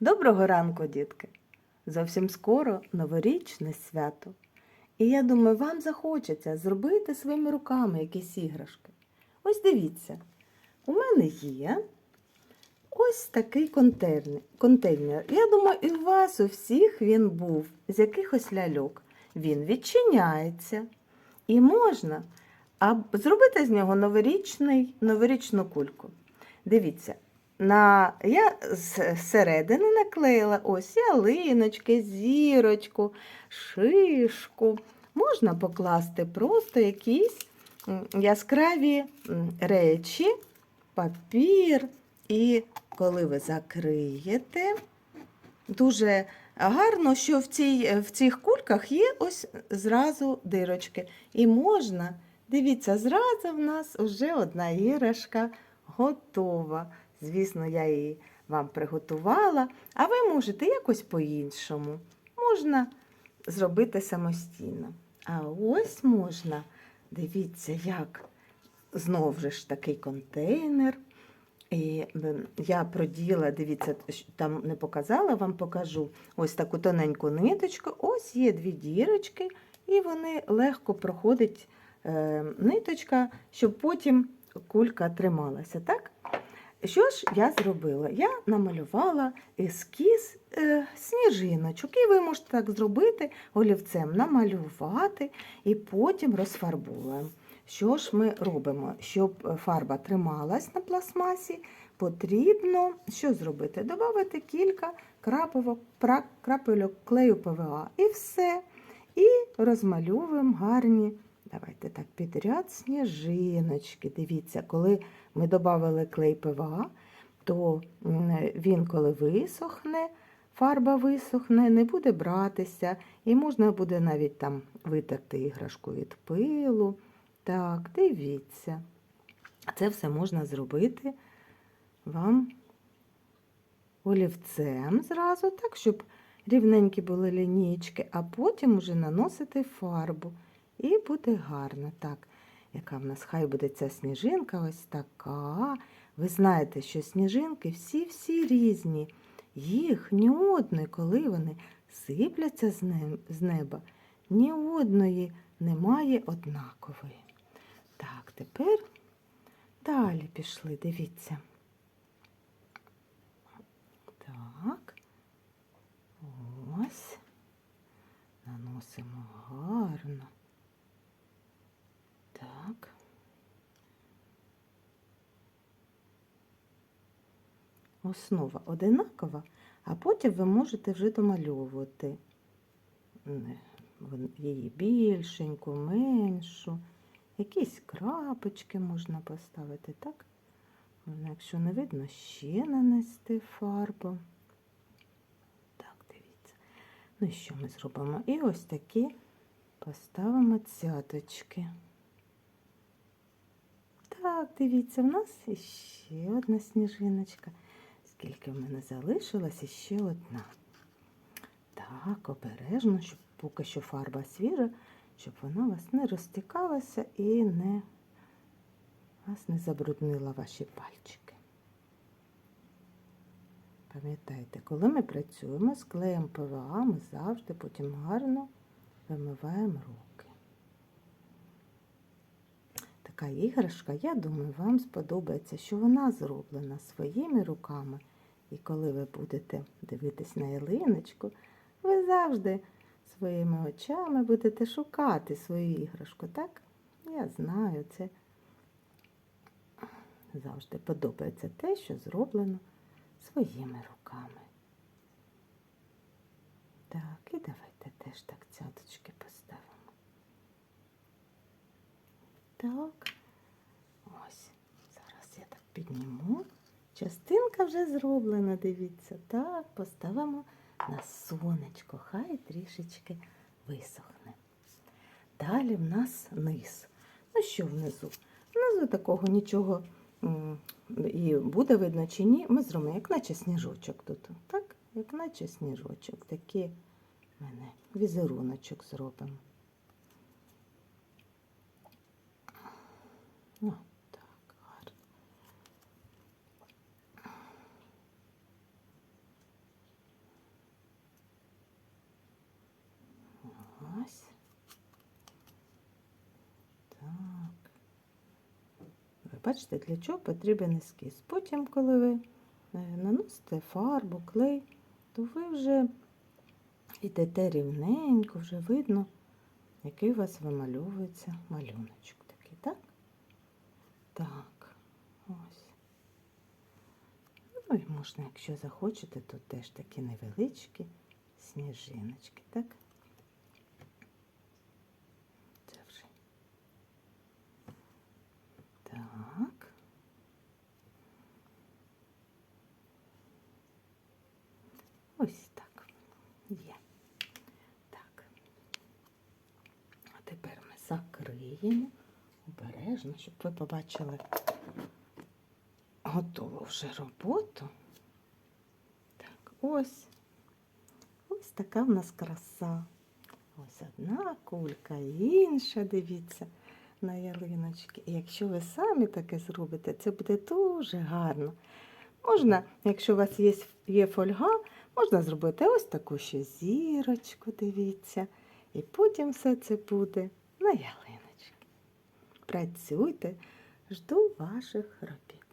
Доброго ранку, дітки! Зовсім скоро новорічне свято. І я думаю, вам захочеться зробити своїми руками якісь іграшки. Ось дивіться, у мене є ось такий контейнер. Я думаю, і у вас у всіх він був з якихось ляльок. Він відчиняється. І можна зробити з нього новорічний, новорічну кульку. Дивіться, на, я з середини наклеїла ось ялиночки, зірочку, шишку. Можна покласти просто якісь яскраві речі, папір. І коли ви закриєте, дуже гарно, що в, цій, в цих кульках є ось зразу дирочки. І можна, дивіться, зразу в нас вже одна іграшка готова. Звісно, я її вам приготувала, а ви можете якось по-іншому. Можна зробити самостійно. А ось можна, дивіться, як знову ж такий контейнер. І я проділа, дивіться, там не показала, вам покажу ось таку тоненьку ниточку. Ось є дві дірочки, і вони легко проходить е, ниточка, щоб потім кулька трималася. Так? Що ж я зробила? Я намалювала ескіз е, сніжиночок, і ви можете так зробити олівцем, намалювати і потім розфарбуємо. Що ж ми робимо? Щоб фарба трималась на пластмасі, потрібно що зробити? Добавити кілька крапельок клею ПВА і все. І розмальовуємо гарні. Давайте так підряд сніжиночки. Дивіться, коли ми додали клей ПВА, то він, коли висохне, фарба висохне, не буде братися, і можна буде навіть там витерти іграшку від пилу. Так, дивіться. Це все можна зробити вам олівцем зразу, так, щоб рівненькі були лінійки, а потім уже наносити фарбу. І буде гарно. Так, яка в нас хай буде ця сніжинка, ось така. Ви знаєте, що сніжинки всі-всі різні. Їх ні одної, коли вони сипляться з неба, ні одної немає однакової. Так, тепер далі пішли, дивіться. Так. Ось. Наносимо гарно. Так. Основа одинакова, а потім ви можете вже домальовувати її більшеньку, меншу. Якісь крапочки можна поставити, так? Якщо не видно, ще нанести фарбу. Так, дивіться. Ну і що ми зробимо? І ось такі поставимо цяточки. Так, дивіться, в нас ще одна сніжиночка. Скільки в мене залишилось, і ще одна. Так, обережно, щоб поки що фарба свіжа, щоб вона у вас не розтікалася і не вас не забруднила ваші пальчики. Пам'ятайте, коли ми працюємо з клеєм ПВА, ми завжди потім гарно вимиваємо руки. Така іграшка, я думаю, вам сподобається, що вона зроблена своїми руками. І коли ви будете дивитись на ялиночку, ви завжди своїми очами будете шукати свою іграшку, так? Я знаю, це завжди подобається те, що зроблено своїми руками. Так, і давайте теж так цяточки поставимо. Так, ось, зараз я так підніму. Частинка вже зроблена, дивіться. Так, поставимо на сонечко, хай трішечки висохне. Далі в нас низ. Ну що внизу? Внизу такого нічого і буде видно чи ні. Ми зробимо, як наче сніжочок тут. Так? Як наче сніжочок. Такий мене візеруночок зробимо. О, так, гарно. Бачите, для чого потрібен ескіз. Потім, коли ви е, наносите фарбу, клей, то ви вже йдете рівненько, вже видно, який у вас вимальовується малюночок такий, так? Так, ось. Ну і можна, якщо захочете, то теж такі невеличкі сніжиночки, так? Це вже. Так. Ось так. Є. Так. А тепер ми закриємо обережно, щоб ви побачили готову вже роботу. Так, ось. Ось така в нас краса. Ось одна кулька, інша, дивіться, на ялиночки. І якщо ви самі таке зробите, це буде дуже гарно. Можна, якщо у вас є, є фольга, можна зробити ось таку ще зірочку, дивіться. І потім все це буде на ялиночки. Працюйте, жду ваших робіт.